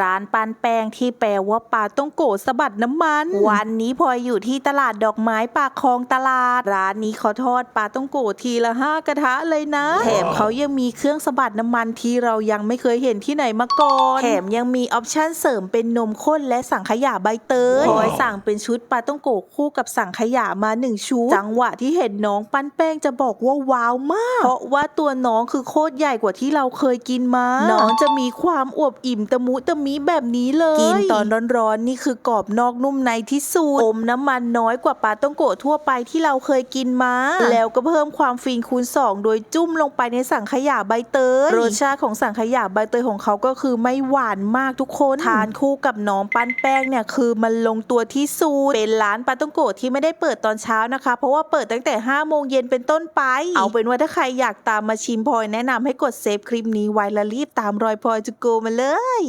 ร้านปันแปงที่แปลว่าปลาต้องโกะสะบัดน้ำมัน วันนี้พลอยอยู่ที่ตลาดดอกไม้ปากคลองตลาด ร้านนี้เขาทอดปลาต้องโกะทีละห้ากระทะเลยนะ แถมเขายังมีเครื่องสะบัดน้ำมันที่เรายังไม่เคยเห็นที่ไหนมาก่อน แถมยังมีออปชั่นเสริมเป็นนมข้นและสังขยาใบเตยพลอยสั่งเป็นชุดปลาต้องโกะคู่กับสังขยามาหนึ่งชุด จังหวะที่เห็นน้องปั้นแป้งจะบอกว่าว้าวมาก เพราะว่าตัวน้องคือโคตรใหญ่กว่าที่เราเคยกินมา น้องจะมีความอวบอิ่มตะมุตะมิแบบนี้เลย กินตอนร้อนๆนี่คือกรอบนอกนุ่มในที่สุดอมน้ำมันน้อยกว่าปลาต้องโกะทั่วไปที่เราเคยกินมา แล้วก็เพิ่มความฟินคูณสองโดยจุ่มลงไปในสังขยาใบเตยรสชาติของสังขยาใบเตยของเขาก็คือไม่หวานมากทุกคนทานคู่กับน้องปั้นแป้งเนี่ยคือมันลงตัวที่สุดเป็นร้านปลาต้องโกะที่ไม่ได้เปิดตอนเช้านะคะ เพราะว่าเปิดตั้งแต่5โมงเย็นเป็นต้นไป เอาเป็นว่าถ้าใครอยากตามมาชิมพลอยแนะนำให้กดเซฟคลิปนี้ไว้แล้วรีบตามรอยพลอยจูโกมาเลย